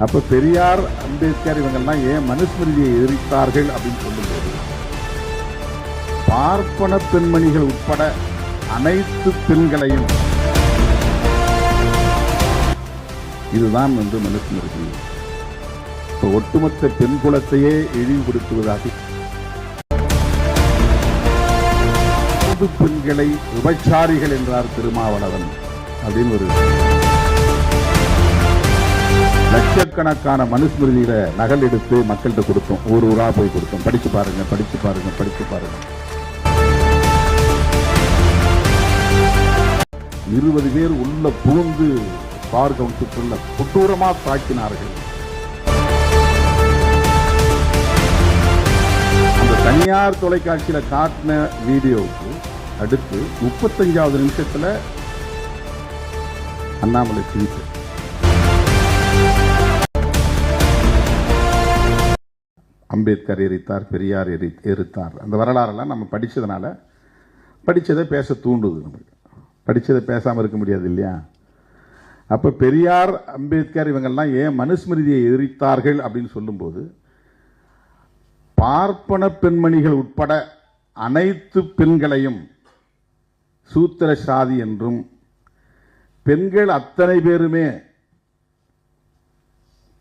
அப்போ பெரியார் அம்பேத்கர் இவங்கெல்லாம் ஏன் மனுஸ்மிருதியை எரித்தார்கள் அப்படின்னு சொல்லும்போது பார்ப்பன பெண்மணிகள் உட்பட அனைத்து பெண்களையும் இதுதான் வந்து மனுஸ்மிருதி. இப்போ ஒட்டுமொத்த பெண் குலத்தையே இழிவுபடுத்துவதாக பெண்களை விபச்சாரிகள் என்றார் திருமாவளவன் அப்படின்னு ஒரு லட்சக்கணக்கான மனுஸ்மிருதிகளை நகல் எடுத்து மக்கள்கிட்ட கொடுத்தோம். ஊர் ஊரா போய் கொடுத்தோம். படிச்சு பாருங்க படிச்சு பாருங்க படிச்சு பாருங்க. இருபது பேர் உள்ள பூந்து பார் கவுன்சிலுக்குள்ள கொட்டூரமா தாக்கினார்கள். அந்த தனியார் தொலைக்காட்சியில் காட்டின வீடியோவுக்கு அடுத்து முப்பத்தஞ்சாவது நிமிஷத்தில் அண்ணாமலை ட்வீட் அம்பேத்கர் எரித்தார் பெரியார் எரி எரித்தார். அந்த வரலாறெல்லாம் நம்ம படித்ததுனால படித்ததை பேச தூண்டுது நமக்கு படித்ததை பேசாமல் இருக்க முடியாது இல்லையா? அப்போ பெரியார் அம்பேத்கர் இவங்கெல்லாம் ஏன் மனுஸ்மிருதியை எரித்தார்கள் அப்படின்னு சொல்லும்போது பார்ப்பன பெண்மணிகள் உட்பட அனைத்து பெண்களையும் சூத்திர சாதி என்றும் பெண்கள் அத்தனை பேருமே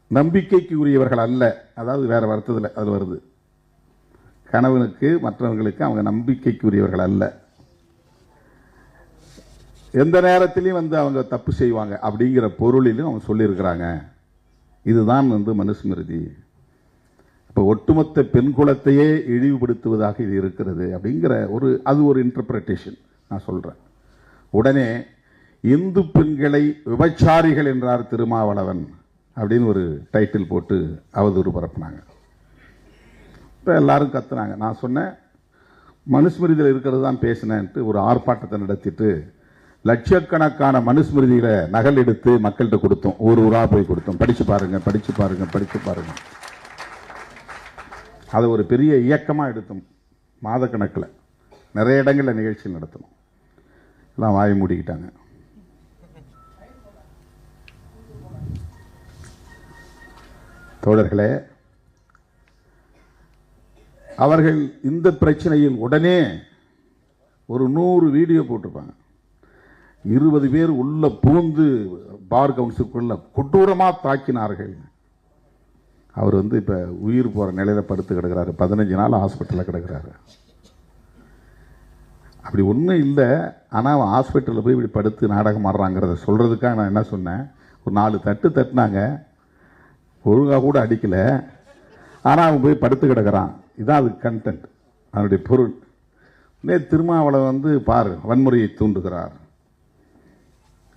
நம்பிக்கைக்கு உரியவர்கள் அல்ல. அதாவது வேறு வருத்தத்தில் அது வருது. கணவனுக்கு மற்றவர்களுக்கு அவங்க நம்பிக்கைக்கு உரியவர்கள் அல்ல. எந்த நேரத்திலையும் வந்து அவங்க தப்பு செய்வாங்க அப்படிங்கிற பொருளிலும் அவங்க சொல்லியிருக்கிறாங்க. இதுதான் வந்து மனுஸ்மிருதி. இப்போ ஒட்டுமொத்த பெண் குலத்தையே இழிவுபடுத்துவதாக இது இருக்கிறது அப்படிங்கிற ஒரு அது ஒரு இன்டர்பிரட்டேஷன் நான் சொல்கிறேன் உடனே இந்து பெண்களை விபச்சாரிகள் என்றார் திருமாவளவன். அப்படின்னு ஒரு டைட்டில் போட்டு அவதூறு பரப்புனாங்க. இப்போ எல்லாரும் கத்துனாங்க. நான் சொன்னேன் மனுஸ்மிருதியில் இருக்கிறது தான் பேசினேன்ட்டு ஒரு ஆர்ப்பாட்டத்தை நடத்திட்டு லட்சக்கணக்கான மனுஸ்மிருதிகளை நகல் எடுத்து மக்கள்கிட்ட கொடுத்தோம். ஊர் ஊராக போய் கொடுத்தோம். படித்து பாருங்கள் படித்து பாருங்கள் படித்து பாருங்கள் அதை ஒரு பெரிய இயக்கமாக எடுத்தோம். மாதக்கணக்கில் நிறைய இடங்களில் நிகழ்ச்சி நடத்தணும் எல்லாம் வாய் மூடிக்கிட்டாங்க. தோழர்களே அவர்கள் இந்த பிரச்சனையில் உடனே ஒரு நூறு வீடியோ போட்டிருப்பாங்க. இருபது பேர் உள்ள பூந்து பார் கவுன்சிலுக்குள்ள கொடூரமாக தாக்கினார்கள். அவர் வந்து இப்போ உயிர் போகிற நிலையில் படுத்து கிடக்கிறாரு. பதினஞ்சு நாள் ஹாஸ்பிட்டலில் கிடக்கிறாரு. அப்படி ஒன்றும் இல்லை. ஆனால் அவன் ஹாஸ்பிட்டலில் போய் இப்படி படுத்து நாடகம் ஆடுறாங்கிறத சொல்கிறதுக்காக நான் என்ன சொன்னேன்? ஒரு நாலு தட்டு தட்டினாங்க. ஒழுங்காக கூட அடிக்கல. ஆனால் அவன் போய் படுத்து கிடக்கிறான். இதான் அது கண்டென்ட் அதனுடைய பொருள். நே திருமாவளவன் வந்து பாரு வன்முறையை தூண்டுகிறார்.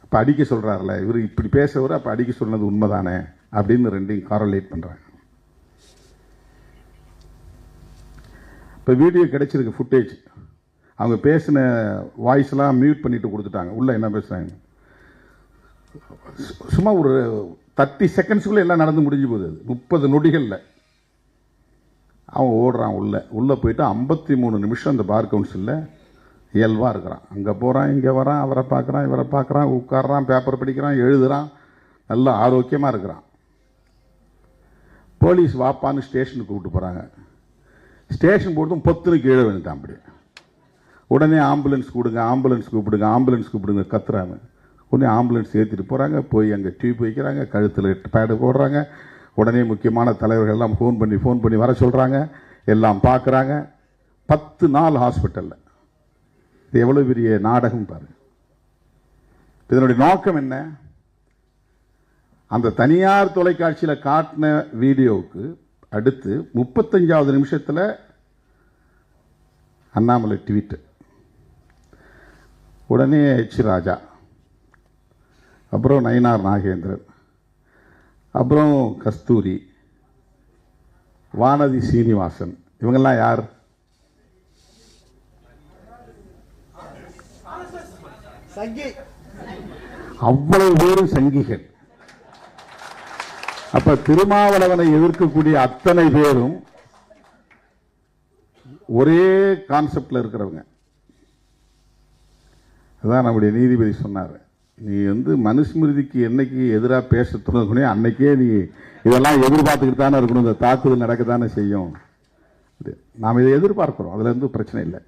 அப்போ அடிக்க சொல்கிறார்ல இவர் இப்படி பேசுகிறவர் அப்போ அடிக்க சொன்னது உண்மைதானே? அப்படின்னு ரெண்டையும் காரலேட் பண்ணுறாங்க இப்போ வீடியோ கிடைச்சிருக்கு ஃபுட்டேஜ் அவங்க பேசின வாய்ஸ்லாம் மியூட் பண்ணிட்டு கொடுத்துட்டாங்க. உள்ளே என்ன பேசுகிறாங்க சும்மா ஒரு தேர்ட்டி செகண்ட்ஸ்குள்ளே எல்லாம் நடந்து முடிஞ்சு போகுது அது. முப்பது நொடிகளில். அவன் ஓடுறான் உள்ளே. உள்ளே போயிட்டு ஐம்பத்தி மூணு நிமிஷம் அந்த பார் கவுன்சிலில் இயல்பாக இருக்கிறான். அங்கே போகிறான் இங்கே வரான் அவரை பார்க்குறான் இவரை பார்க்குறான் உட்கார்றான் பேப்பர் படிக்கிறான் எழுதுறான். நல்லா ஆரோக்கியமாக இருக்கிறான். போலீஸ் வாப்பான்னு ஸ்டேஷனுக்கு கூப்பிட்டு போகிறாங்க ஸ்டேஷன் போட்டும் பொத்துன்னு கீழே விழுந்துட்டான் அப்படி உடனே ஆம்புலன்ஸ் கொடுங்க ஆம்புலன்ஸ் கூப்பிடுங்க ஆம்புலன்ஸ் கூப்பிடுங்க கத்துறாங்க. உடனே ஆம்புலன்ஸ் ஏற்றிட்டு போகிறாங்க போய் அங்கே டியூப் வைக்கிறாங்க கழுத்தில் பேடு போடுறாங்க. உடனே முக்கியமான தலைவர்கள் எல்லாம் ஃபோன் பண்ணி ஃபோன் பண்ணி வர சொல்கிறாங்க எல்லாம் பார்க்குறாங்க. பத்து நாள் ஹாஸ்பிட்டலில் இது எவ்வளோ பெரிய நாடகம் பாருங்க. இதனுடைய நோக்கம் என்ன? அந்த தனியார் தொலைக்காட்சியில் காட்டின வீடியோவுக்கு அடுத்து முப்பத்தஞ்சாவது நிமிஷத்தில் அண்ணாமலை ட்வீட்டு. உடனே எச் ராஜா. அப்புறம் நயினார் நாகேந்திரன். அப்புறம் கஸ்தூரி. வானதி சீனிவாசன். இவங்கெல்லாம் யார்? சங்கி. அவ்வளவு பேரும் சங்கிகள். அப்ப திருமாவளவனை எதிர்க்கக்கூடிய அத்தனை பேரும் ஒரே கான்செப்ட்ல இருக்கிறவங்க. அதான் நம்முடைய நீதிபதி சொன்னார். நீ வந்து மனுஸ்மிருதிக்கு என்னைக்கு எதிராக பேச துணியே அன்னைக்கே நீ இதெல்லாம் எதிர்பார்த்துக்கிட்டு தானே இருக்கணும். இந்த தாக்குதல் தானே செய்யும். இது. நாம் இதை எதிர்பார்க்குறோம். அதுலேருந்து பிரச்சனை இல்லை.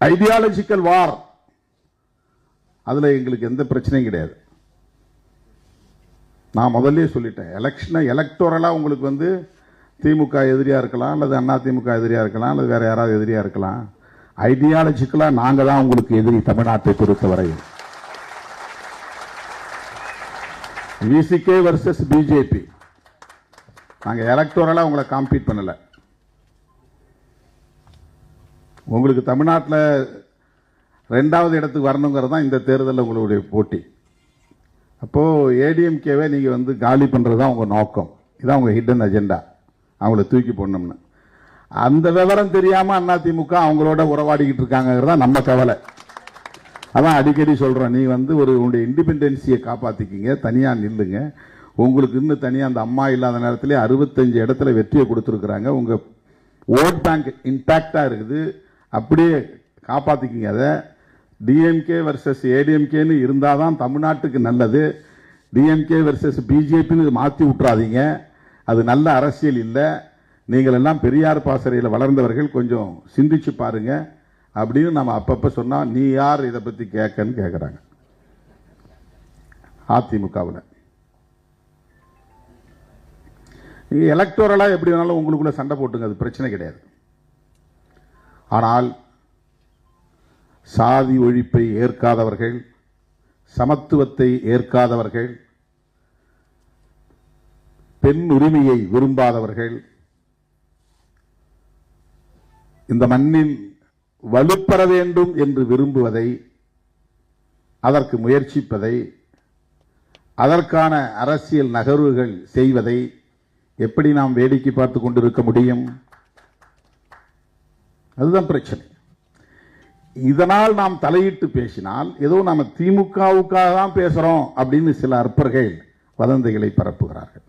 ஐடியாலஜிக்கல் வார் அதில் எங்களுக்கு எந்த பிரச்சனையும் கிடையாது. நான் முதல்ல சொல்லிட்டேன். எலெக்ஷனை எலக்டோரலாக உங்களுக்கு வந்து திமுக எதிரியாக இருக்கலாம் அல்லது அண்ணா திமுக எதிரியாக இருக்கலாம் அல்லது வேறு யாராவது எதிரியாக இருக்கலாம். ஐடியாலஜிக்கலாக நாங்கள் தான் உங்களுக்கு எதிரி தமிழ்நாட்டை பொறுத்தவரை விசிகே வர்சஸ் பிஜேபி நாங்கள் எலக்டோரலாக உங்களை காம்பீட் பண்ணலை. உங்களுக்கு தமிழ்நாட்டில் ரெண்டாவது இடத்துக்கு வரணுங்கிறது தான் இந்த தேர்தலில் உங்களுடைய போட்டி. அப்போது ஏடிஎம்கேவை நீங்கள் வந்து காலி பண்ணுறது தான் உங்கள் நோக்கம். இதான் உங்கள் ஹிடன் அஜெண்டா அவங்கள தூக்கி போடணும்னு. அந்த விவரம் தெரியாமல் அதிமுக அவங்களோட உறவாடிக்கிட்டு இருக்காங்கிறதா நம்ம கவலை. அதான் அடிக்கடி சொல்கிறேன் நீ வந்து ஒரு உங்களுடைய இண்டிபெண்டன்சியை காப்பாற்றிக்கிங்க தனியாக நில்லுங்க. உங்களுக்கு இன்னும் தனியாக அந்த அம்மா இல்லாத நேரத்திலே அறுபத்தஞ்சு இடத்துல வெற்றியை கொடுத்துருக்குறாங்க. உங்கள் ஓட் பேங்க் இன்டாக்டா இருக்குது. அப்படியே காப்பாற்றிக்கிங்க அதை. டிஎம்கே வர்சஸ் ஏடிஎம்கேன்னு இருந்தால் தான் தமிழ்நாட்டுக்கு நல்லது. டிஎம்கே வர்சஸ் பிஜேபின்னு மாற்றி விட்றாதீங்க அது நல்ல அரசியல் இல்லை. நீங்கள் எல்லாம் பெரியார் பாசறையில் வளர்ந்தவர்கள் கொஞ்சம் சிந்திச்சு பாருங்கள் அப்படின்னு நம்ம அப்பப்போ சொன்னால் நீ யார் இதை பற்றி கேட்கன்னு கேட்குறாங்க அதிமுகவில். நீங்கள் எலக்டோரலாக எப்படி வேணாலும் உங்களுக்குள்ள சண்டை போட்டுங்க அது பிரச்சனை கிடையாது. ஆனால் சாதி ஒழிப்பை ஏற்காதவர்கள் சமத்துவத்தை ஏற்காதவர்கள் பெண் உரிமையை விரும்பாதவர்கள் இந்த மண்ணின் வலுப்பெற வேண்டும் என்று விரும்புவதை அதற்கு முயற்சிப்பதை அதற்கான அரசியல் நகர்வுகள் செய்வதை எப்படி நாம் வேடிக்கை பார்த்து கொண்டிருக்க முடியும்? அதுதான் பிரச்சனை. இதனால் நாம் தலையிட்டு பேசினால் ஏதோ நாம் திமுகவுக்காக தான் பேசுகிறோம் அப்படின்னு சில அற்பர்கள் வதந்திகளை பரப்புகிறார்கள்.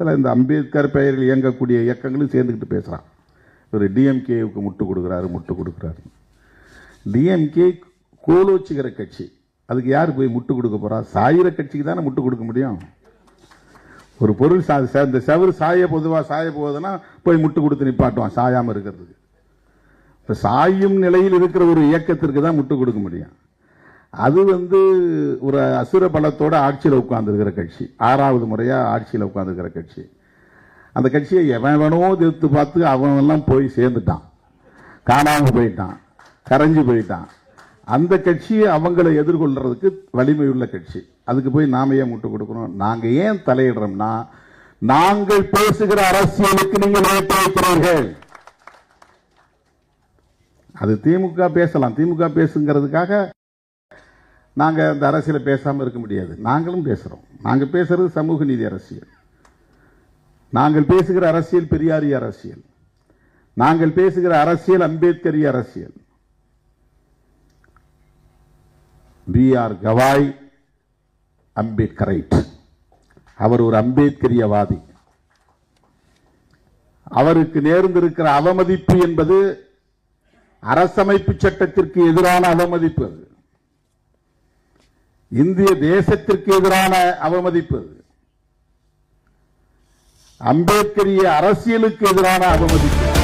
இதில் இந்த அம்பேத்கர் பெயரில் இயங்கக்கூடிய இயக்கங்களும் சேர்ந்துக்கிட்டு பேசுகிறான் ஒரு டிஎம்கேவுக்கு முட்டு கொடுக்குறாரு முட்டு கொடுக்குறாரு. டிஎம்கே கோலோச்சுகிற கட்சி. அதுக்கு யார் போய் முட்டு கொடுக்க போறா? சாயிற கட்சிக்கு தானே முட்டு கொடுக்க முடியும். ஒரு பொருள் சா இந்த செவரு சாய பொதுவாக சாய போகுதுன்னா போய் முட்டு கொடுத்து நிப்பாட்டுவான் சாயாமல் இருக்கிறதுக்கு. இப்போ சாயும் நிலையில் இருக்கிற ஒரு இயக்கத்திற்கு தான் முட்டு கொடுக்க முடியும். அது வந்து ஒரு அசுர பலத்தோட ஆட்சியில் உட்கார்ந்துருக்கிற கட்சி. ஆறாவது முறையாக ஆட்சியில் உட்கார்ந்துருக்கிற கட்சி. அந்த கட்சியை எவன் வேணோ எதிர்த்து பார்த்து அவன் எல்லாம் போய் சேர்ந்துட்டான். காணாமல் போயிட்டான். கரைஞ்சு போயிட்டான். அந்த கட்சியை அவங்களை எதிர்கொள்கிறதுக்கு வலிமை உள்ள கட்சி. அதுக்கு போய் நாம ஏன் முட்டு கொடுக்கணும்? நாங்கள் ஏன் தலையிடுறோம்னா நாங்கள் பேசுகிற அரசியலுக்கு நீங்கள் வைக்கிறீர்கள். அது திமுக பேசலாம். திமுக பேசுங்கிறதுக்காக நாங்கள் அந்த அரசியலை பேசாமல் இருக்க முடியாது. நாங்களும் பேசுகிறோம் நாங்கள் பேசுறது சமூக நீதி அரசியல். நாங்கள் பேசுகிற அரசியல் பெரியாரி அரசியல். நாங்கள் பேசுகிற அரசியல் அம்பேத்கரிய அரசியல். B R Gavai Ambedkarite. அவர் ஒரு அம்பேத்கரியவாதி. அவருக்கு நேர்ந்திருக்கிற அவமதிப்பு என்பது அரசமைப்பு சட்டத்திற்கு எதிரான அவமதிப்பு அது. இந்திய தேசத்திற்கு எதிரான அவமதிப்பு அது. அம்பேத்கரிய அரசியலுக்கு எதிரான அவமதிப்பு.